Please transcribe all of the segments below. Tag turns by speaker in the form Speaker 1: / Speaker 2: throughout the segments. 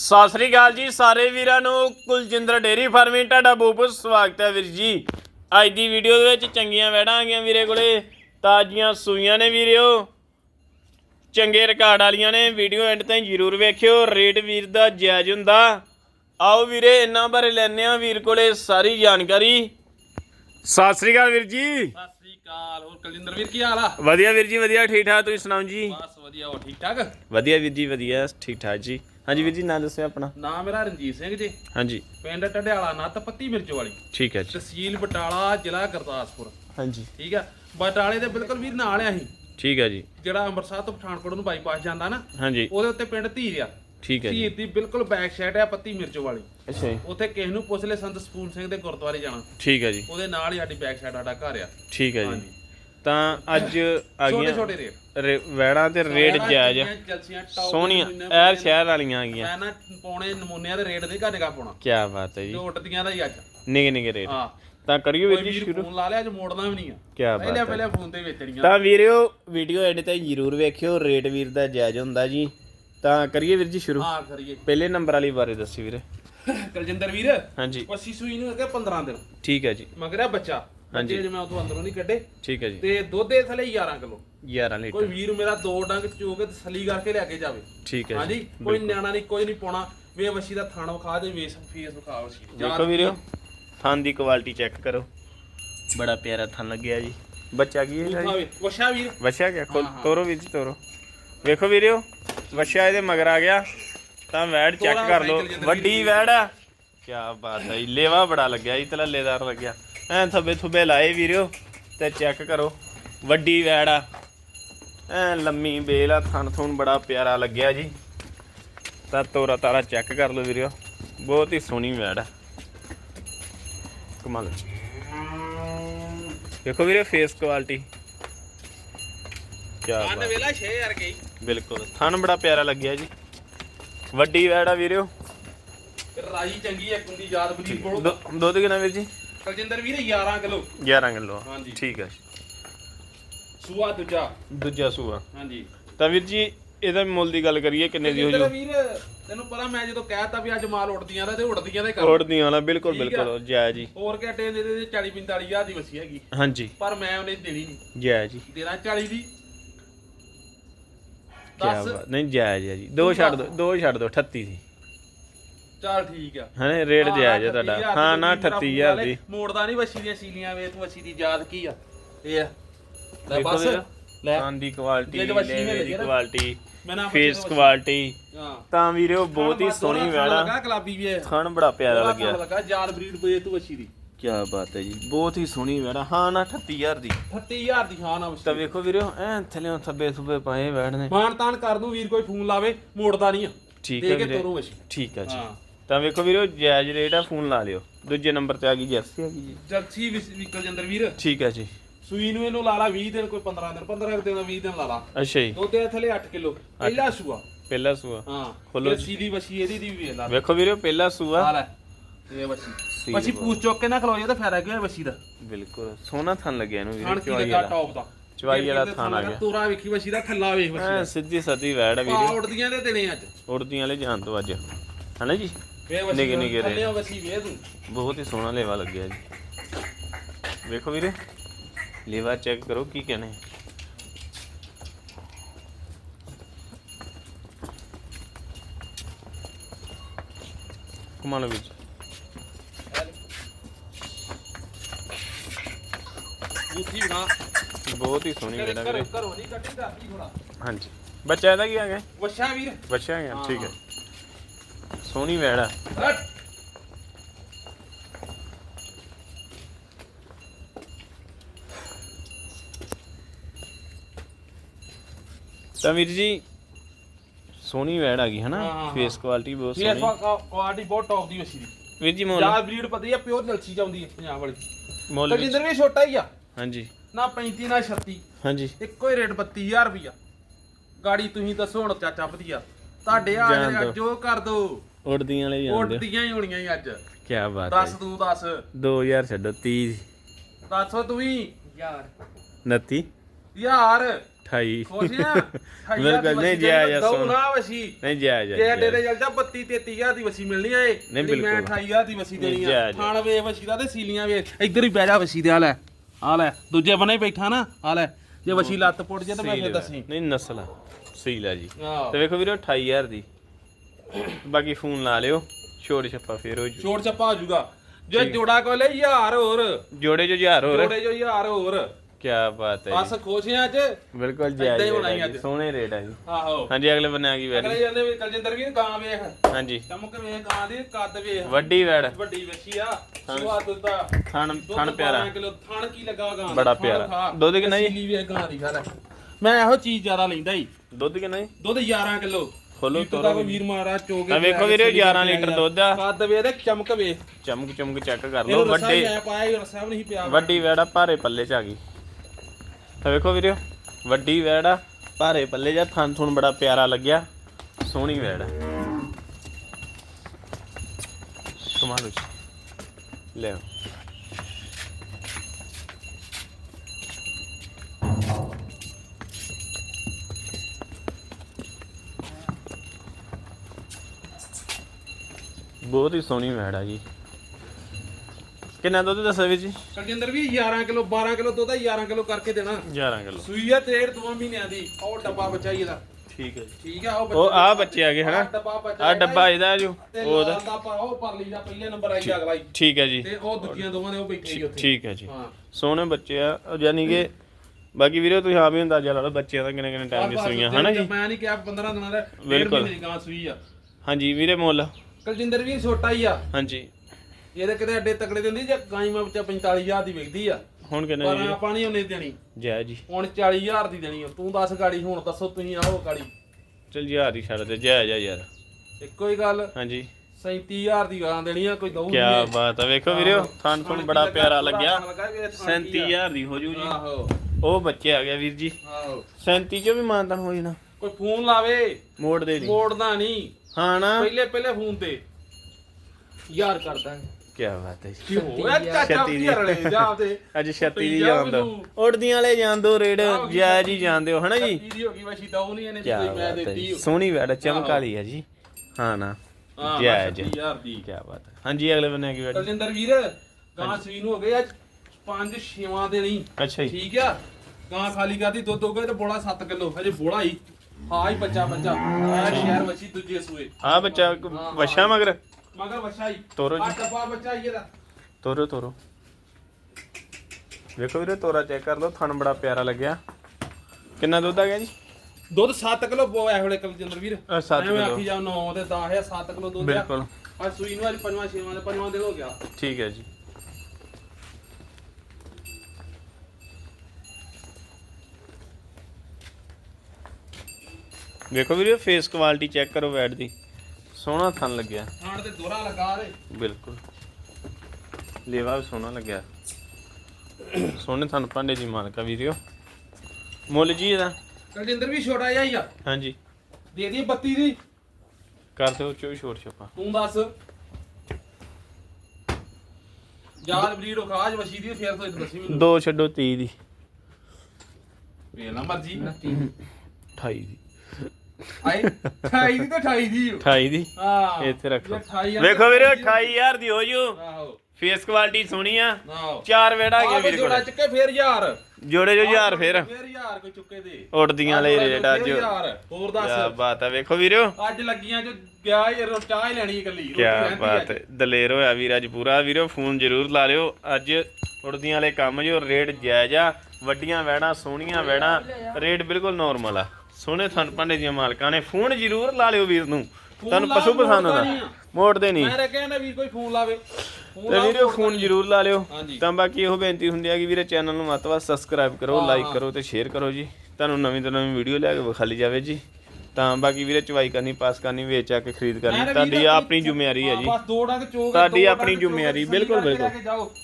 Speaker 1: ਸਤਿ ਸ੍ਰੀ ਅਕਾਲ ਜੀ ਸਾਰੇ ਵੀਰਾਂ ਨੂੰ। ਕੁਲਜਿੰਦਰ ਡੇਰੀ ਫਾਰਮਿੰਗ, ਤੁਹਾਡਾ ਬਹੁਤ ਬਹੁਤ ਸਵਾਗਤ ਹੈ ਵੀਰ ਜੀ। ਅੱਜ ਦੀ ਵੀਡੀਓ ਦੇ ਵਿੱਚ ਚੰਗੀਆਂ ਵੈੜਾਂ ਆ ਗਈਆਂ ਵੀਰੇ ਕੋਲੇ। ਤਾਜ਼ੀਆਂ ਸੂਈਆਂ ਨੇ ਵੀਰਿਓ। ਚੰਗੇ ਰਿਕਾਰਡ ਵਾਲੀਆਂ ਨੇ। ਵੀਡੀਓ ਐਂਡ ਤਾਈਂ ਜ਼ਰੂਰ ਵੇਖਿਓ। ਰੇਟ ਵੀਰ ਦਾ ਜਾਇਜ਼ ਹੁੰਦਾ। ਆਓ ਵੀਰੇ, ਇਹਨਾਂ ਬਾਰੇ ਲੈਣੇ ਆ ਵੀਰ ਕੋਲੇ ਸਾਰੀ ਜਾਣਕਾਰੀ। ਸਤਿ ਸ੍ਰੀ ਅਕਾਲ ਵੀਰ ਜੀ।
Speaker 2: ਅਕਾਲ ਹੋਰ ਕੁਲਜਿੰਦਰ ਵੀਰ ਕੀ ਹਾਲ ਆ?
Speaker 1: ਵਧੀਆ ਵੀਰ ਜੀ ਵਧੀਆ। ਠੀਕ ਠਾਕ ਤੁਸੀਂ ਸੁਣਾਓ ਜੀ?
Speaker 2: ਬਸ ਵਧੀਆ ਹੋ ਠੀਕ ਠਾਕ?
Speaker 1: ਵਧੀਆ ਵੀਰ ਜੀ ਵਧੀਆ। ਠੀਕ ਠਾਕ ਜੀ। ਹਾਂਜੀ ਵੀਰ ਜੀ ਨਾਂ ਦੱਸਿਓ ਆਪਣਾ।
Speaker 2: ਨਾਮ ਮੇਰਾ ਰਣਜੀਤ ਸਿੰਘ ਜੀ।
Speaker 1: ਹਾਂਜੀ।
Speaker 2: ਪਿੰਡ ਟਡਿਆਲਾ ਨੱਤ ਪੱਤੀ ਮਿਰਚ ਵਾਲੀ।
Speaker 1: ਠੀਕ ਹੈ ਜੀ।
Speaker 2: ਤਹਿਸੀਲ ਬਟਾਲਾ ਜ਼ਿਲ੍ਹਾ ਗੁਰਦਾਸਪੁਰ।
Speaker 1: ਹਾਂਜੀ।
Speaker 2: ਠੀਕ ਆ? ਬਟਾਲੇ ਦੇ ਬਿਲਕੁਲ ਵੀਰ ਨਾਲ ਆ ਅਸੀਂ।
Speaker 1: ਠੀਕ ਹੈ ਜੀ।
Speaker 2: ਜਿਹੜਾ ਅੰਮ੍ਰਿਤਸਰ ਤੋਂ ਪਠਾਨਕੋਟ ਨੂੰ ਬਾਈਪਾਸ ਜਾਂਦਾ ਨਾ
Speaker 1: ਹਾਂਜੀ।
Speaker 2: ਉਹਦੇ ਉੱਤੇ ਪਿੰਡ ਧੀਰ ਆ।
Speaker 1: ਠੀਕ ਹੈ ਜੀ।
Speaker 2: ਧੀਰ ਦੀ ਬਿਲਕੁਲ ਬੈਕ ਸਾਈਡ ਆ ਪੱਤੀ ਮਿਰਚ ਵਾਲੀ।
Speaker 1: ਅੱਛਾ ਜੀ।
Speaker 2: ਉੱਥੇ ਕਿਸੇ ਨੂੰ ਪੁੱਛ ਲੈ ਸੰਤ ਸਪੂਨ ਸਿੰਘ ਦੇ ਗੁਰਦੁਆਰੇ ਜਾਣਾ।
Speaker 1: ਠੀਕ ਹੈ ਜੀ।
Speaker 2: ਉਹਦੇ ਨਾਲ ਹੀ ਸਾਡੀ ਬੈਕ ਸਾਈਡ ਸਾਡਾ ਘਰ ਆ।
Speaker 1: ਠੀਕ ਹੈ ਜੀ।
Speaker 2: ਹਾਂਜੀ।
Speaker 1: ਤਾਂ ਅੱਜ ਆ
Speaker 2: ਛੋਟੇ
Speaker 1: ਗਈਆਂ
Speaker 2: ਛੋਟੇ ਰੇਟ।
Speaker 1: ਰੇ- ਵੈੜਾਂ ਤੇ ਰੇਟ ਜਾਇਜ਼ ਆ।
Speaker 2: ਜਲਸੀਆਂ ਟੌਪ
Speaker 1: ਸੋਹਣੀਆਂ। ਐਰ ਸ਼ਹਿਰ ਵਾਲੀਆਂ ਆ ਗਈਆਂ।
Speaker 2: ਮੈਂ ਨਾ ਪੌਣੇ ਨਮੂਨਿਆਂ ਦੇ ਰੇਟ ਨਹੀਂ ਘਾਟੇਗਾ ਪਾਉਣਾ
Speaker 1: ਕੀ ਬਾਤ ਹੈ ਜੀ।
Speaker 2: ਤੇ ਉੱਟਦੀਆਂ ਦਾ ਹੀ ਅੱਜ।
Speaker 1: ਨਿਗੇ ਨਿਗੇ ਰੇਟ।
Speaker 2: ਹਾਂ।
Speaker 1: ਤਾਂ ਵੀਰ
Speaker 2: ਕੋਈ
Speaker 1: ਜੀ
Speaker 2: ਵੀਰ
Speaker 1: ਸ਼ੁਰੂ।
Speaker 2: ਫੋਨ ਲਾ ਲਿਆ ਅੱਜ ਮੋੜਨਾ ਵੀ ਨਹੀਂ ਆ।
Speaker 1: ਕੀ ਬਾਤ
Speaker 2: ਪਹਿਲੇ
Speaker 1: ਹੈ।
Speaker 2: ਪਹਿਲੇ ਫੋਨ ਤੇ ਵੇਚਣੀਆਂ।
Speaker 1: ਤਾਂ ਵੀਰਿਓ ਵੀਡੀਓ ਐਡ ਤੇ ਜ਼ਰੂਰ ਵੇਖਿਓ। ਰੇਟ ਵੀਰ ਦਾ ਜਾਇਜ਼ ਹੁੰਦਾ ਜੀ। ਤਾਂ ਕਰੀਏ ਵੀਰ ਜੀ ਸ਼ੁਰੂ?
Speaker 2: ਹਾਂ ਕਰੀਏ
Speaker 1: ਪਹਿਲੇ ਨੰਬਰ ਵਾਲੀ ਬਾਰੇ ਦੱਸੀ ਵੀਰੇ।
Speaker 2: ਕਲਜਿੰਦਰ ਵੀਰ
Speaker 1: ਹਾਂਜੀ।
Speaker 2: ਪੱਸੀ ਸੂਈ ਨੂੰ ਹੈਗਾ 15 ਦਿਨ।
Speaker 1: ਠੀਕ ਹੈ ਜੀ।
Speaker 2: ਮਗਰ ਆ ਬੱਚਾ।
Speaker 1: ਹਾਂਜੀ।
Speaker 2: ਜੇ ਮੈਂ ਉਦੋਂ ਅੰਦਰੋਂ ਨਹੀਂ ਕੱਢੇ।
Speaker 1: ਠੀਕ ਹੈ ਜੀ।
Speaker 2: ਤੇ ਦੁੱਧ ਥਲੇ 11 ਕਿਲੋ।
Speaker 1: 11
Speaker 2: ਕੋਈ
Speaker 1: ਲੀਟਰ
Speaker 2: ਵੀਰ ਮੇਰਾ ਦੋ ਡੰਗ ਚੋ ਕੇ ਤਸੱਲੀ ਕਰਕੇ ਲੈ ਕੇ ਜਾਵੇ।
Speaker 1: ਠੀਕ ਹੈ
Speaker 2: ਹਾਂਜੀ। ਕੋਈ ਨਿਆਣਾ ਨਹੀਂ ਕੋਈ ਨਹੀਂ ਪਾਉਣਾ। ਵੇ ਵਸ਼ੀ ਦਾ ਥਾਣਾ ਵਿਖਾ ਦੇ ਵੇਸ ਫੇਸ ਵਿਖਾ ਵਸ਼ੀ
Speaker 1: ਦੇਖੋ ਵੀਰਿਓ ਥਣ ਦੀ ਕੁਆਲਿਟੀ ਚੈੱਕ ਕਰੋ। ਬੜਾ ਪਿਆਰਾ ਥਣ ਲੱਗਿਆ ਜੀ। ਬੱਚਾ ਕੀ ਹੈ ਜੀ
Speaker 2: ਵਸ਼ਾ ਵੀਰ।
Speaker 1: ਗਿਆ ਖੋਲ ਤੋਰੋ ਵੀਰ ਜੀ ਤੋਰੋ। ਵੇਖੋ ਵੀਰਿਓ ਵਛਿਆ ਇਹਦੇ ਮਗਰ ਆ ਗਿਆ ਤਾਂ ਵੈੜ ਚੈੱਕ ਕਰ ਲਓ। ਵੱਡੀ ਵੈੜ ਆ। ਕੀ ਬਾਤ ਹੈ ਲੇਵਾ ਬੜਾ ਲੱਗਿਆ ਜੀ ਤਲੱਲੇਦਾਰ ਲੱਗਿਆ। ਐ ਥੱਬੇ ਥੁੱਬੇ ਲਾਏ ਵੀਰਿਓ ਤੇ ਚੈੱਕ ਕਰੋ ਵੱਡੀ ਵੈੜ ਆ। ਐ ਲੰਮੀ ਬੇਲ ਆ ਥਣ ਥੁਣ ਬੜਾ ਪਿਆਰਾ ਲੱਗਿਆ ਜੀ। ਤਾਂ ਤੋਰਾ ਤਾਰਾ ਚੈੱਕ ਕਰ ਲਓ ਵੀਰਿਓ ਬਹੁਤ ਹੀ ਸੋਹਣੀ ਵੈੜ ਆ। ਕਮਾਲ ਦੇਖੋ ਵੀਰੇ ਫੇਸ ਕੁਆਲਿਟੀ ਕੀ ਬਾਤ
Speaker 2: ਅੰਨ ਵੇਲਾ 6000 ਗਈ।
Speaker 1: ਬਿਲਕੁਲ। ਥਣ ਬੜਾ ਪਿਆਰਾ ਲੱਗਿਆ ਜੀ। ਵੱਡੀ ਵੈੜਾ ਵੀਰਿਓ।
Speaker 2: ਰਾਜੀ ਚੰਗੀ ਹੈ ਕੁੰਦੀ ਯਾਦ ਬਰੀਕ ਕੋਲ।
Speaker 1: ਦੁ- ਦੁੱਧ ਕਿੰਨਾ ਵੀਰ ਜੀ?
Speaker 2: ਕਲਜਿੰਦਰ ਵੀਰ 11 ਕਿਲੋ।
Speaker 1: 11 ਕਿਲੋ
Speaker 2: ਹਾਂਜੀ।
Speaker 1: ਠੀਕ ਹੈ
Speaker 2: ਸੂਆ ਦੂਜਾ।
Speaker 1: ਦੂਜਾ ਸੂਆ।
Speaker 2: ਹਾਂਜੀ।
Speaker 1: ਤਾਂ ਵੀਰ ਜੀ ਇਹਦਾ ਮੁੱਲ ਦੀ ਗੱਲ ਕਰੀਏ ਕਿੰਨੇ ਦੀ ਹੋ
Speaker 2: ਕਲਜਿੰਦਰ
Speaker 1: ਜੂ
Speaker 2: ਵੀਰ ਤੈਨੂੰ ਪਤਾ ਮੈਂ ਜਦੋਂ ਕਹਿਤਾ ਵੀ ਅੱਜ ਮਾਲ ਉੱਡਦੀਆਂ ਦਾ ਤੇ ਉੱਡਦੀਆਂ ਦਾ ਹੀ ਕਰ
Speaker 1: ਉੜਦੀਆਂ ਵਾਲਾ ਬਿਲਕੁਲ
Speaker 2: ਠੀਕ ਆ।
Speaker 1: ਬਿਲਕੁਲ ਜੈ ਜੀ।
Speaker 2: ਹੋਰ ਘਟੇ ਦੇ ਦੇ 40 45 ਹਜ਼ਾਰ ਦੀ ਵਸੀ ਹੈਗੀ।
Speaker 1: ਹਾਂਜੀ।
Speaker 2: ਪਰ ਮੈਂ ਉਹਨੇ ਦੇਣੀ ਨਹੀਂ।
Speaker 1: ਜੈ ਜੀ।
Speaker 2: ਦੇਣਾ 40 ਦੀ।
Speaker 1: ਕੀ
Speaker 2: ਦੱਸ।
Speaker 1: ਬਾਤ। ਨਹੀਂ ਜੈ ਜੀ ਜੀ। ਦੋ ਛੱਡ ਦੋ ਦੋ ਛੱਡ ਦੋ 38 ਦੀ
Speaker 2: ਚੱਲ ਠੀਕ ਆ।
Speaker 1: ਹਾਂ ਰੇਟ
Speaker 2: ਹਾਂ,
Speaker 1: ਜਾਇਜ਼ ਹੈ
Speaker 2: 38,000
Speaker 1: ਤੁਹਾਡਾ। ਹਾਂ ਨਾ
Speaker 2: ਦੀ ਮੇਰਾ
Speaker 1: 38000 ਦੀ।
Speaker 2: ਮੋੜਦਾ ਨਹੀਂ ਵਸੀ ਦੀਆਂ ਸੀਲੀਆਂ ਵੇ ਤੂੰ ਵਸੀ ਦੀ ਯਾਦ ਕੀ ਆ? ਇਹ ਆ। ਲੈ ਬਸ
Speaker 1: ਵੀਰ,
Speaker 2: ਲੈ।
Speaker 1: ਥਣ ਦੀ ਕੁਆਲਿਟੀ ਲੇਵੇ ਦੀ। ਕੁਆਲਿਟੀ ਫੇਸ ਕੁਆਲਿਟੀ
Speaker 2: ਹਾਂ।
Speaker 1: ਤਾਂ ਵੀਰਿਓ ਬਹੁਤ ਹੀ ਸੋਹਣੀ ਵੈੜਾ।
Speaker 2: ਲੱਗਾ ਗੁਲਾਬੀ ਵੀ ਹੈ
Speaker 1: ਥਣ ਬੜਾ ਪਿਆਰਾ ਲੱਗਿਆ।
Speaker 2: ਲੱਗਾ ਯਾਦ ਬਰੀਡ ਬੇ ਤੂੰ ਵਸੀ ਦੀ।
Speaker 1: ਕੀ ਬਾਤ ਹੈ ਜੀ ਬਹੁਤ ਹੀ ਸੋਹਣੀ ਵੈੜਾ ਹਾਂ ਨਾ 38000 ਦੀ।
Speaker 2: 38000 ਦੀ ਹਾਂ ਨਾ
Speaker 1: ਤਾਂ ਵੇਖੋ ਵੀਰਿਓ ਐ ਥੱਲੇ ਥੱਬੇ ਥੁੱਬੇ ਪਾਏ ਵੈੜਨੇ
Speaker 2: ਮਾਨ ਤਾਨ ਕਰ ਦੂੰ ਵੀਰ ਕੋਈ ਫੋਨ ਲਾਵੇ ਮੋੜਦਾ ਨਹੀਂ ਆ।
Speaker 1: ਠੀਕ
Speaker 2: ਦੇ
Speaker 1: ਹੈ
Speaker 2: ਕੇ
Speaker 1: ਵੀਰੇ।
Speaker 2: ਤੋਰੋ ਵਸੀ
Speaker 1: ਠੀਕ ਹੈ ਜੀ।
Speaker 2: ਹਾਂ।
Speaker 1: ਤਾਂ ਵੇਖੋ ਵੀਰਿਓ ਜਾਇਜ਼ ਰੇਟ ਆ ਫੋਨ ਲਾ ਲਿਓ। ਦੂਜੇ ਨੰਬਰ ਤੇ ਆ ਗਈ ਜਰਸੀ ਆ ਗਈ ਜੀ।
Speaker 2: ਜਰਸੀ ਵਿਕਲ ਜੰਦਰ ਵੀਰ।
Speaker 1: ਠੀਕ ਹੈ ਜੀ।
Speaker 2: ਸੂਈ ਨੂੰ ਇਹਨੂੰ ਲਾ ਲਾ 20 ਦਿਨ ਕੋਈ 15 ਦਿਨ 15 ਦਿਨ 20 ਦਿਨ ਲਾ ਲਾ।
Speaker 1: ਅੱਛਾ ਜੀ।
Speaker 2: ਦੁੱਧ ਦੇ ਥੱਲੇ 8 ਕਿਲੋ ਪਹਿਲਾ ਸੂਆ।
Speaker 1: ਪਹਿਲਾ ਸੂਆ।
Speaker 2: ਹਾਂ
Speaker 1: ਖੋਲੋ
Speaker 2: ਜਰਸੀ ਦੀ ਵਸੀ ਇਹਦੀ ਦੀ ਵੀ ਵੇਖ ਲਾ।
Speaker 1: ਵੇਖੋ ਵੀਰਿਓ ਪਹਿਲਾ ਸੂਆ।
Speaker 2: ਆ ਲੈ। ਇਹ ਵਸੀ।
Speaker 1: ਸੀ
Speaker 2: ਵਸੀ ਪੂਛ ਚੁੱਕ ਕੇ ਨਾ ਖਲੋ ਜਾ ਤਾਂ ਫਾਇਦਾ ਕੀ ਹੈ ਵਸੀ ਦਾ?
Speaker 1: ਬਿਲਕੁਲ। ਸੋਹਣਾ ਥਣ ਲੱਗਿਆ ਇਹਨੂੰ
Speaker 2: ਖਾਣ
Speaker 1: ਵੀਰੇ
Speaker 2: ਕੀ
Speaker 1: ਚਵਾਈ
Speaker 2: ਲੱਗਾ
Speaker 1: ਵਾਲਾ।
Speaker 2: ਟੌਪ ਦਾ।
Speaker 1: ਚਵਾਈ ਵਾਲਾ ਥਣ ਆ ਗਿਆ।
Speaker 2: ਤੋਰਾ ਵੇਖੀ ਵਸੀ ਦਾ ਥੱਲਾ ਵੇਖ ਵਸੀ
Speaker 1: ਐ
Speaker 2: ਦਾ।
Speaker 1: ਸਿੱਧੀ ਸਦੀ ਵੈੜ ਆ
Speaker 2: ਆ
Speaker 1: ਵੀਰੇ।
Speaker 2: ਉੜਦੀਆਂ ਦੇ ਦੇਣੇ ਅੱਜ।
Speaker 1: ਉੜਦੀਆਂ ਵਾਲੇ ਜਾਣ ਤੋਂ ਅੱਜ। ਹਨਾ ਜੀ?
Speaker 2: ਵੇ ਵਸੀ
Speaker 1: ਨਿੱਕੇ ਨਿੱਕੇ
Speaker 2: ਥੱਲੇ ਵਸੀ ਵੇ ਤੂੰ।
Speaker 1: ਬਹੁਤ ਹੀ ਸੋਹਣਾ ਲੇਵਾ ਲੱਗਿਆ ਜੀ। ਵੇਖੋ ਵੀਰੇ ਲੇਵਾ ਚੈੱਕ ਕਰੋ ਕੀ ਕਹਿੰਦੇ ਕਮਾਲ ਵਿੱਚ
Speaker 2: ਬੂਥੀ ਬਣਾ
Speaker 1: ਬਹੁਤ ਹੀ ਸੋਹਣੀ ਵੇੜਾ ਵੀਰੇ।
Speaker 2: ਕਰੋ ਨਹੀਂ ਕੱਟੀ ਕਰਦੀ ਥੋੜਾ
Speaker 1: ਹਾਂਜੀ। ਬੱਚਾ ਇਹਦਾ ਕੀ ਆ ਗਿਆ
Speaker 2: ਵਸ਼ਾ ਵੀਰ।
Speaker 1: ਬੱਚਾ ਆ ਗਿਆ ਠੀਕ ਹੈ। ਸੋਹਣੀ ਵੇੜਾ
Speaker 2: ਹਟ।
Speaker 1: ਤਾਂ ਵੀਰ ਜੀ ਸੋਹਣੀ ਵੈੜ ਆ ਗਈ ਹਨਾ?
Speaker 2: ਹਾਂ, ਹਾਂ,
Speaker 1: ਫੇਸ ਕੁਆਲਿਟੀ ਬਹੁਤ
Speaker 2: ਇਹ
Speaker 1: ਸੋਹਣੀ।
Speaker 2: ਕੁਆਲਿਟੀ ਬਹੁਤ ਟੌਪ ਦੀ ਵਸੀ ਦੀ।
Speaker 1: ਵੀਰ ਜੀ ਮੁੱਲ?
Speaker 2: ਯਾਰ ਬਰੀਡ ਪਤਾ ਹੀ ਆ ਪਿਓਰ ਜਲਸੀ ਚਾਉਂਦੀ ਹੈ ਪੰਜਾਬ ਵਾਲੀ।
Speaker 1: ਮੁੱਲ
Speaker 2: ਤਜਿੰਦਰ ਵੀ ਛੋਟਾ ਹੀ ਆ।
Speaker 1: ਹਾਂਜੀ।
Speaker 2: ਨਾ 35 ਨਾ 36
Speaker 1: ਹਾਂਜੀ।
Speaker 2: ਇੱਕੋ ਹੀ ਰੇਟ 32000 ਰੁਪਿਆ ਗਾੜੀ ਤੁਸੀਂ ਦੱਸੋ ਹੁਣ ਚਾਚਾ ਵਧੀਆ। ਤੁਹਾਡੇ ਆ
Speaker 1: ਜਾਣ ਦਿਓ।
Speaker 2: ਜੋ ਕਰ ਦੋ।
Speaker 1: ਉੜਦੀਆਂ ਵਾਲੇ ਜਾਂਦੇ
Speaker 2: ਉੱਡਦੀਆਂ ਹੀ ਹੋਣੀਆਂ ਹੀ ਅੱਜ।
Speaker 1: ਕੀ ਬਾਤ
Speaker 2: ਦੱਸ
Speaker 1: ਹੈ।
Speaker 2: ਤੂੰ ਦੱਸ।
Speaker 1: 2000 ਛੱਡੋ 30
Speaker 2: ਦੱਸੋ ਤੂੰ ਵੀ ਯਾਰ
Speaker 1: 29
Speaker 2: ਯਾਰ
Speaker 1: 28
Speaker 2: ਖੁਸ਼ ਆ।
Speaker 1: ਬਿਲਕੁਲ ਨਹੀਂ ਜਾਇਜ਼ ਆ
Speaker 2: ਦੋ
Speaker 1: ਸੋਹਣਾ।
Speaker 2: ਨਾ ਵਸੀ।
Speaker 1: ਨਹੀਂ ਜਾਇਜ਼
Speaker 2: ਜੇ
Speaker 1: ਆ
Speaker 2: ਅੱਡੇ ਤੇ ਚੱਲ ਜਾ 32 33000 ਦੀ ਵਸੀ ਮਿਲਣੀ ਏ।
Speaker 1: ਨਹੀਂ,
Speaker 2: ਜਿਹੜੀ ਮੈਂ
Speaker 1: ਬਿਲਕੁਲ।
Speaker 2: 28000 ਦੀ ਵਸੀ ਦੇਣੀ ਆ। ਖਾਣ ਵੇ ਵਸੀ ਦਾ ਤੇ ਸੀਲੀਆਂ ਵੇ। ਇੱਧਰ ਹੀ ਬਹਿ ਜਾ ਵਸੀ ਦੇ ਆ ਲੈ ਆ ਲੈ ਦੂਜੇ ਬੰਨੇ ਬੈਠਾ ਨਾ ਆ ਲੈ ਜੇ ਵਸੀ ਲੱਤ ਪੁੱਟ ਜੇ ਤਾਂ ਮੈਂ ਫਿਰ ਦੱਸੀ।
Speaker 1: ਨਹੀਂ ਨਸਲ ਆ ਸੀਲ ਆ ਜੀ।
Speaker 2: ਆਹ
Speaker 1: ਤੇ ਵੇਖੋ ਵੀਰੋ 28000 ਦੀ। ਬਾਕੀ ਫੋਨ ਲਾ ਲਿਓ ਛੋੜ ਛੱਪਾ ਫੇਰ ਹੋ ਜੂ।
Speaker 2: ਛੋੜ ਚੱਪਾ ਹੋ ਜਾਊਗਾ ਜੇ ਜੋੜਾ ਕੋ ਲੈ ਯਾਰ ਹੋਰ।
Speaker 1: ਜੋੜੇ ਜੋ ਹਜ਼ਾਰ ਹੋਰ।
Speaker 2: ਜੋੜੇ ਜੋ ਯਾਰ ਹੋਰ।
Speaker 1: ਕੀ ਬਾਤ ਹੈ
Speaker 2: ਬਸ ਖੁਸ਼ ਆ ਅੱਜ।
Speaker 1: ਜੀ ਬਿਲਕੁਲ
Speaker 2: ਏਦਾਂ ਹੀ ਬਣਾਈ
Speaker 1: ਹੈ
Speaker 2: ਅੱਜ।
Speaker 1: ਜੀ ਸੋਹਣੇ ਰੇਟ ਆ ਜੀ।
Speaker 2: ਆਹੋ।
Speaker 1: ਹਾਂਜੀ ਅਗਲੇ ਬੰਨੇ ਆ ਗਈ ਵੈਰੀ।
Speaker 2: ਅਗਲੇ ਜਾਂਦੇ ਵੀ ਕਲਜਿੰਦਰ ਵੀ ਗਾਂ ਵੇਖ।
Speaker 1: ਹਾਂਜੀ।
Speaker 2: ਚਮਕ ਵੇਖ ਗਾਂ ਦੀ ਕੱਦ ਵੇਖ।
Speaker 1: ਵੱਡੀ ਵੈੜ।
Speaker 2: ਵੱਡੀ ਵੱਛੀ ਆ। ਸੁਆ ਦੁੱਧ। ਦਾ
Speaker 1: ਥਣ ਪਿਆਰਾ।
Speaker 2: 12 ਕਿਲੋ ਥਣ ਕੀ ਲੱਗਾ ਗਾਂ ਦਾ?
Speaker 1: ਬੜਾ
Speaker 2: ਥਣ
Speaker 1: ਪਿਆਰਾ।
Speaker 2: ਖਾ।
Speaker 1: ਦੁੱਧ ਕਿੰਨਾ ਜੀ?
Speaker 2: ਸੀਲੀ ਵੇਖ ਗਾਂ ਦੀ ਖਾ ਮੈਂ ਇਹੋ ਚੀਜ਼ ਜ਼ਿਆਦਾ ਲੈਂਦਾ ਹੀ
Speaker 1: ਦੁੱਧ ਕਿੰਨਾ ਜੀ?
Speaker 2: ਦੁੱਧ 11 ਕਿਲੋ।
Speaker 1: ਖੋਲੋ
Speaker 2: ਤੋਰਾ ਕੋਈ ਵੀਰ ਮਾਰਾ ਚੋਗੇ
Speaker 1: ਆ ਵੇਖੋ ਵੀਰੇ 11 ਲੀਟਰ ਦੁੱਧ ਆ।
Speaker 2: ਕੱਦ ਵੇ ਤੇ ਚਮਕ ਵੇ
Speaker 1: ਚਮਕ ਚਮਕ ਚੈੱਕ ਕਰ ਲਓ
Speaker 2: ਇਹਨੂੰ ਰੱਸਾ
Speaker 1: ਵੱਡੇ
Speaker 2: ਹੀ ਐ ਪਾਇਆ ਹੀ ਰੱਸਾ ਵੀ ਨਹੀਂ ਪਿਆ।
Speaker 1: ਵੱਡੀ ਵੈੜਾ ਭਾਰੇ ਪੱਲੇ ਚ ਆ ਗਈ। ਤਾਂ ਵੇਖੋ ਵੀਰਿਓ, ਵੱਡੀ ਵੈੜਾ ਭਾਰੇ ਪੱਲੇ ਜਾਂ ਥਣ ਥੁਣ ਬੜਾ ਪਿਆਰਾ ਲੱਗਿਆ, ਸੋਹਣੀ ਵੈੜ ਸੰਭਾਲੋ ਜੀ ਲੈ ਬਹੁਤ ਹੀ ਸੋਹਣੀ ਵੈੜ ਆ ਜੀ। ਕਿੰਨਾ ਦੁੱਧ ਦੱਸਿਆ ਵੀਰ ਜੀ?
Speaker 2: ਕਲਜਿੰਦਰ ਵੀ 11 ਕਿਲੋ 12 ਕਿਲੋ ਦੁੱਧ ਆ 11 ਕਿਲੋ ਕਰਕੇ ਦੇਣਾ।
Speaker 1: 11 ਕਿਲੋ।
Speaker 2: ਸੂਈ ਆ ਤੇਰ ਦੋ ਮਹੀਨਿਆਂ ਦੀ ਉਹ ਡੱਬਾ ਬੱਚਾ ਹੀ ਇਹਦਾ।
Speaker 1: ਠੀਕ ਹੈ ਜੀ।
Speaker 2: ਠੀਕ ਆ ਉਹ
Speaker 1: ਉਹ ਆ ਬੱਚੇ ਆ ਗਏ ਹਨਾ?
Speaker 2: ਡੱਬਾ
Speaker 1: ਆ ਡੱਬਾ ਇਹਦਾ ਜੋ
Speaker 2: ਲਾਲ ਦਾ ਪਾ ਉਹ ਪਰਲੀ ਦਾ ਪਹਿਲੇ ਨੰਬਰ ਆਈ ਅਗਲਾ ਹੀ।
Speaker 1: ਠੀਕ ਹੈ ਜੀ।
Speaker 2: ਤੇ ਉਹ ਦੂਜੀਆਂ ਦੋਵਾਂ ਦੇ ਉਹ ਬੈਠੇ ਹੀ ਉੱਥੇ।
Speaker 1: ਠੀਕ ਹੈ ਜੀ।
Speaker 2: ਹਾਂ।
Speaker 1: ਸੋਹਣੇ ਬੱਚੇ ਆ ਉਹ ਯਾਨੀ ਕਿ ਬਾਕੀ ਵੀਰੇ ਤੁਸੀਂ ਆਪ ਹੀ ਅੰਦਾਜ਼ਾ ਲਾ ਲਓ ਬੱਚਿਆਂ ਦਾ ਕਿੰਨੇ ਕਿੰਨੇ ਟਾਈਮ ਦੀ ਸੂਈਆਂ ਹਨਾ ਜੀ?
Speaker 2: ਮੈਂ ਨਹੀਂ ਕਿਹਾ 15 ਦਿਨਾਂ ਦਾ
Speaker 1: ਬਿਲਕੁਲ।
Speaker 2: ਗਾਂ ਸੂਈ ਆ।
Speaker 1: ਹਾਂਜੀ ਵੀਰੇ ਮੁੱਲ?
Speaker 2: ਕਲਜਿੰਦਰ ਵੀ ਛੋਟਾ ਹੀ ਆ।
Speaker 1: ਹਾਂਜੀ।
Speaker 2: ਇਹਦੇ ਕਿਤੇ ਅੱਡੇ ਤਕੜੇ ਦਿੰਦੀ ਜੇ ਗਾਂ ਮੈਂ ਬੱਚਾ 45000 ਦੀ ਵਿਕਦੀ ਆ।
Speaker 1: ਹੁਣ ਕਿੰਨੇ
Speaker 2: ਪਰ
Speaker 1: ਜੀ
Speaker 2: ਆਪਾਂ ਨਹੀਂ ਉਹਨੇ ਦੇਣੀ।
Speaker 1: ਜੈ ਜੀ।
Speaker 2: ਹੁਣ 40000 ਦੀ ਦੇਣੀ ਆ। ਤੂੰ ਦੱਸ ਗਾੜੀ ਹੁਣ ਦੱਸੋ ਤੁਸੀਂ ਆਓ ਗਾੜੀ।
Speaker 1: ਚਲ ਯਾਰ ਹੀ ਛੱਡ ਦੇ ਜੈ ਜੈ ਯਾਰ।
Speaker 2: ਇੱਕੋ ਹੀ ਗੱਲ।
Speaker 1: ਹਾਂਜੀ।
Speaker 2: 37000 ਦੀ ਗਾਂ ਦੇਣੀ ਆ ਕੋਈ ਦਊ
Speaker 1: ਕੀ ਬਾਤ ਆ। ਵੇਖੋ ਵੀਰੇ ਥਣ ਥਣ ਬੜਾ ਪਿਆਰਾ ਲੱਗਿਆ। 37000 ਦੀ ਹੋ ਜੂ ਜੀ।
Speaker 2: ਆਹੋ।
Speaker 1: ਉਹ ਬੱਚੇ ਆ ਗਿਆ ਵੀਰ ਜੀ।
Speaker 2: ਆਹੋ।
Speaker 1: 37 ਚੋਂ ਵੀ ਮਾਨਤਨ ਹੋ ਜਾਣਾ।
Speaker 2: ਕੋਈ ਫੋਨ ਲਾਵੇ।
Speaker 1: ਮੋੜ ਦੇ ਦੀ
Speaker 2: ਮੋੜਦਾ ਨਹੀਂ।
Speaker 1: ਹਾਂ ਨਾ।
Speaker 2: ਪਹਿਲੇ ਪਹਿਲੇ ਫੋਨ ਤੇ। ਯਾਰ ਕਰਦਾ।
Speaker 1: ਕੀ ਬਾਤ ਹੈ ਜੀ।
Speaker 2: ਕੀ ਹੋਇਆ ਚਾਚਾ
Speaker 1: ਛੱਤੀ ਦੀ।
Speaker 2: ਕੀ ਰਲੇ ਜਾ ਤੇ
Speaker 1: ਅੱਜ 36 ਦੀ
Speaker 2: ਜਾ
Speaker 1: ਜਾਣ ਦੋ। ਉੜਦੀਆਂ ਵਾਲੇ ਜਾਣ ਦੋ ਰੇਡ ਜੈ ਜੀ ਜਾਣਦੇ ਹੋ ਹਨਾ ਜੀ?
Speaker 2: ਦੀ ਹੋ ਗਈ ਵਸ਼ੀ ਦਊ ਨਹੀਂ ਇਹਨੇ
Speaker 1: ਕੀ
Speaker 2: ਕੋਈ ਮੈਂ
Speaker 1: ਬਾਤ ਹੈ
Speaker 2: ਦਿੱਤੀ
Speaker 1: ਜੀ। ਸੋਹਣੀ ਵੈੜ ਚਮਕ ਵਾਲੀ ਹੈ ਜੀ। ਹਾਂ ਨਾ
Speaker 2: ਹਾਂ
Speaker 1: ਜੈ ਜੈ
Speaker 2: ਦੀ।
Speaker 1: ਕੀ ਬਾਤ ਹੈ। ਹਾਂਜੀ ਅਗਲੇ ਬੰਨੇ ਕੀ ਵੈੜ
Speaker 2: ਕਲਜਿੰਦਰ ਵੀਰ ਗਾਂ ਸਵੀਨ ਹੋ ਗਏ ਅੱਜ ਪੰਜ ਛੇਵਾਂ ਦੇ ਨਹੀਂ
Speaker 1: ਅੱਛਾ ਜੀ।
Speaker 2: ਠੀਕ ਆ? ਗਾਂ ਖਾਲੀ ਕਰਦੀ ਦੁੱਧ ਹੋ ਗਿਆ ਤੇ ਬੋਲਾ 7 ਕਿਲੋ। ਹਜੇ ਬੋਲਾ ਹੀ। ਹਾਂ ਹੀ ਬੱਚਾ ਬੱਚਾ। ਆ ਸ਼ਹਿਰ ਵਛੀ ਦੂਜੇ ਸੂਏ।
Speaker 1: ਆ ਬੱਚਾ ਵਸ਼ਾ ਮਗਰ।
Speaker 2: ਮਗਰ ਵਛਾ ਹੀ
Speaker 1: ਤੋਰੋ
Speaker 2: ਆ
Speaker 1: ਜੀ
Speaker 2: ਡੱਬਾ ਬੱਚਾ ਹੀ ਇਹਦਾ।
Speaker 1: ਤੋਰੋ ਤੋਰੋ। ਵੇਖੋ ਵੀਰੇ ਤੋਰਾ ਚੈੱਕ ਕਰ ਲਓ ਥਣ ਬੜਾ ਪਿਆਰਾ ਲੱਗਿਆ। ਕਿੰਨਾ ਦੁੱਧ ਆ ਗਿਆ ਜੀ?
Speaker 2: ਦੁੱਧ 7 ਕਿਲੋ ਐ ਵੇਲੇ ਕਲਜਿੰਦਰ ਵੀਰ।
Speaker 1: ਸੱਤ
Speaker 2: ਐਵੇਂ
Speaker 1: ਕਿਲੋ।
Speaker 2: ਆਖੀ ਜਾ 9 ਤੇ 10 ਹੈ 7 ਕਿਲੋ ਦੁੱਧ ਆ।
Speaker 1: ਬਿਲਕੁਲ।
Speaker 2: ਆ ਸੂਈ ਨੂੰ ਅੱਜ ਪੰਜਵਾਂ ਛੇਵਾਂ ਦੇ ਪੰਜਵਾਂ ਦਿਨ ਹੋ ਗਿਆ।
Speaker 1: ਠੀਕ ਹੈ ਜੀ। ਵੇਖੋ ਵੀਰੇ ਫੇਸ ਕੁਆਲਿਟੀ ਚੈੱਕ ਕਰੋ ਵੈਡ ਦੀ। ਸੋਹਣਾ ਥਣ ਲੱਗਿਆ।
Speaker 2: ਖਾਣ ਤੇ ਦੋਰਾ ਲਗਾ ਦੇ
Speaker 1: ਬਿਲਕੁਲ। ਲੇਵਾ ਵੀ ਸੋਹਣਾ ਲੱਗਿਆ। ਸੋਹਣੇ ਥਣ ਭਾਂਡੇ ਦੀ ਮਾਲਕਾ ਵੀਰਿਓ। ਮੁੱਲ ਜੀ ਇਹਦਾ।
Speaker 2: ਕਲਜਿੰਦਰ ਵੀ ਛੋਟਾ ਜਿਹਾ ਹੀ ਆ।
Speaker 1: ਹਾਂਜੀ।
Speaker 2: ਦੇ ਦੀ 32 ਦੀ।
Speaker 1: ਕਰ ਦਿਓ ਚੋ ਛੋਟ ਛਪਾ।
Speaker 2: ਤੂੰ ਦੱਸ ਯਾਰ ਬਰੀਡ ਖਾਜ ਵਸ਼ੀ ਦੀ ਫੇਰ ਤੋਂ ਦੱਸੀ ਮੈਨੂੰ।
Speaker 1: ਦੋ ਛੱਡੋ 30 ਦੀ।
Speaker 2: ਵੇਖ ਲਾ ਮਰਜ਼ੀ।
Speaker 1: 28 ਦੀ।
Speaker 2: ਆਈ 28 ਦੀ ਤੇ 28 ਦੀ ਓ।
Speaker 1: 28 ਦੀ?
Speaker 2: ਹਾਂ
Speaker 1: ਇੱਥੇ ਰੱਖੋ।
Speaker 2: ਜੇ 28 ਆ
Speaker 1: ਵੇਖੋ ਵੀਰੇ 28000 ਦੀ ਹੋ ਜੂ।
Speaker 2: ਆਹੋ।
Speaker 1: ਫੇਸ ਕੁਆਲਿਟੀ ਸੋਹਣੀ ਆ।
Speaker 2: ਆਹੋ
Speaker 1: ਚਾਰ ਵੇੜਾ
Speaker 2: ਆ
Speaker 1: ਗਿਆ ਵੀਰੇ
Speaker 2: ਜੋੜਾ ਚੱਕੇ ਫੇਰ ਯਾਰ
Speaker 1: ਜੋੜੇ ਜੋ ਯਾਰ ਫੇਰ।
Speaker 2: ਫੇਰ ਯਾਰ ਕੋਈ ਚੁੱਕੇ ਦੇ।
Speaker 1: ਉੱਡਦੀਆਂ ਵਾਲੇ ਰੇਟ ਅੱਜ।
Speaker 2: ਫੇਰ ਯਾਰ ਹੋਰ
Speaker 1: ਕੀ
Speaker 2: ਦੱਸ
Speaker 1: ਬਾਤ ਹੈ ਵੇਖੋ ਵੀਰੋ।
Speaker 2: ਅੱਜ ਲੱਗੀਆਂ ਜੋ ਗਿਆ ਯਾਰ ਚਾਹ ਹੀ ਲੈਣੀ ਇਕੱਲੀ
Speaker 1: ਕੀ ਬਾਤ ਹੈ ਦਲੇਰ ਹੋਇਆ ਵੀਰ ਅੱਜ ਪੂਰਾ। ਵੀਰੋ ਫੋਨ ਜ਼ਰੂਰ ਲਾ ਲਿਓ। ਅੱਜ ਉੱਡਦੀਆਂ ਵਾਲੇ ਕੰਮ ਜੋ ਰੇਟ ਜਾਇਜ਼ ਆ ਵੱਡੀਆਂ ਵੈੜਾਂ ਸੋਹਣੀਆਂ ਵੈੜਾਂ ਰੇਟ ਬਿਲਕੁਲ ਨਾਰਮਲ ਆ। ਸੋਹਣੇ ਥਣ ਭਾਂਡੇ ਦੀਆਂ ਮਾਲਕਾਂ ਨੇ ਫੋਨ ਜ਼ਰੂਰ ਲਾ ਲਿਓ ਵੀਰ ਨੂੰ ਤੁਹਾਨੂੰ ਪਸ਼ੂ ਪਸੰਦ
Speaker 2: ਮੋੜਦਾ
Speaker 1: ਹੁੰਦਾ
Speaker 2: ਨਹੀਂ ਆ।
Speaker 1: ਮੋੜਦੇ ਨਹੀਂ
Speaker 2: ਮੈਂ ਕਹਿੰਦਾ ਵੀ ਕੋਈ ਫੋਨ ਲਾਵੇ
Speaker 1: ਤੇ ਵੀਡੀਓ ਫੋਨ। ਜ਼ਰੂਰ ਲਾ ਲਿਓ। ਤਾਂ ਬਾਕੀ ਇਹੋ ਬੇਨਤੀ ਹੁੰਦੀ ਆ ਕਿ ਵੀਰੇ ਚੈਨਲ ਨੂੰ ਮਤਵਾ ਸਬਸਕ੍ਰਾਈਬ ਕਰੋ ਲਾਈਕ। ਕਰੋ ਤੇ ਸ਼ੇਅਰ ਕਰੋ ਜੀ ਤੁਹਾਨੂੰ ਨਵੀਂ ਤੋਂ ਨਵੀਂ ਵੀਡੀਓ ਲੈ ਕੇ ਵਿਖਾਲੀ ਜਾਵੇ ਜੀ ਤਾਂ ਬਾਕੀ ਵੀਰੇ ਚਵਾਈ ਕਰਨੀ ਪਾਸ ਕਰਨੀ ਵੇਚ ਆ ਕੇ ਖਰੀਦ ਕਰਨੀ। ਤੁਹਾਡੀ ਆਪਣੀ ਜ਼ਿੰਮੇਵਾਰੀ ਹੈ ਜੀ।
Speaker 2: ਬਸ ਦੋ ਡੰਗ ਚੋਕ
Speaker 1: ਤੁਹਾਡੀ ਆਪਣੀ ਜ਼ਿੰਮੇਵਾਰੀ, ਬਿਲਕੁਲ, ਬਿਲਕੁਲ।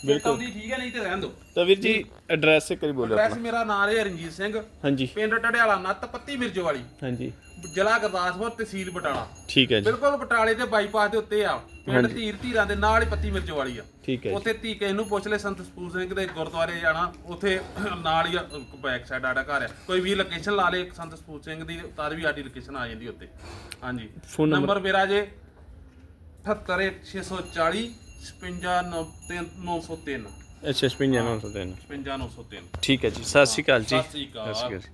Speaker 1: ਬਿਲਕੁਲ।
Speaker 2: ਠੀਕ ਹੈ ਨਹੀਂ ਤੇ ਰਹਿਣ ਦਿਓ।
Speaker 1: ਤਾਂ ਵੀਰ ਜੀ ਐਡਰੈਸ ਇੱਕ ਵਾਰੀ ਬੋਲੋ
Speaker 2: ਐਡਰੈਸ ਮੇਰਾ ਨਾਮ ਹੈ ਰਣਜੀਤ ਸਿੰਘ।
Speaker 1: ਹਾਂਜੀ।
Speaker 2: ਪਿੰਡ ਟੜਿਆਲਾ ਨੱਤ ਪੱਤੀ ਮਿਰਜੋ ਵਾਲੀ
Speaker 1: ਹਾਂਜੀ।
Speaker 2: ਜ਼ਿਲ੍ਹਾ ਗੁਰਦਾਸਪੁਰ ਤਹਿਸੀਲ ਬਟਾਲਾ।
Speaker 1: ਠੀਕ ਹੈ ਜੀ।
Speaker 2: ਬਿਲਕੁਲ ਬਟਾਲੇ ਦੇ ਬਾਈਪਾਸ ਦੇ ਉੱਤੇ ਆ। ਪਿੰਡ। ਧੀਰ ਧੀਰਾਂ ਦੇ ਨਾਲ ਹੀ ਪੱਤੀ ਮਿਰਚ ਵਾਲੀ ਆ।
Speaker 1: ਠੀਕ ਹੈ
Speaker 2: ਉੱਥੇ ਧੀ ਕੇ ਨੂੰ ਪੁੱਛ ਲੈ ਸੰਤ ਸਪੂਰ ਸਿੰਘ ਦੇ ਗੁਰਦੁਆਰੇ ਜਾਣਾ ਉੱਥੇ ਨਾਲ ਹੀ ਬੈਕ ਸਾਈਡ ਆਡਾ ਘਰ ਆ। ਕੋਈ ਵੀ ਲੋਕੇਸ਼ਨ ਲਾ ਲੇ ਸੰਤ ਸਪੂਰ ਸਿੰਘ ਦੀ ਤਾਂ ਵੀ ਸਾਡੀ ਲੋਕੇਸ਼ਨ ਆ ਜਾਂਦੀ ਉੱਤੇ ਹਾਂਜੀ।
Speaker 1: Number?
Speaker 2: ਨੰਬਰ ਮੇਰਾ ਜੇ 78640 55903
Speaker 1: ਅੱਛਾ 5903
Speaker 2: 55903
Speaker 1: ਠੀਕ ਹੈ ਜੀ ਸਤਿ ਸ਼੍ਰੀ ਅਕਾਲ ਜੀ। ਸਤਿ ਸ਼੍ਰੀ ਅਕਾਲ।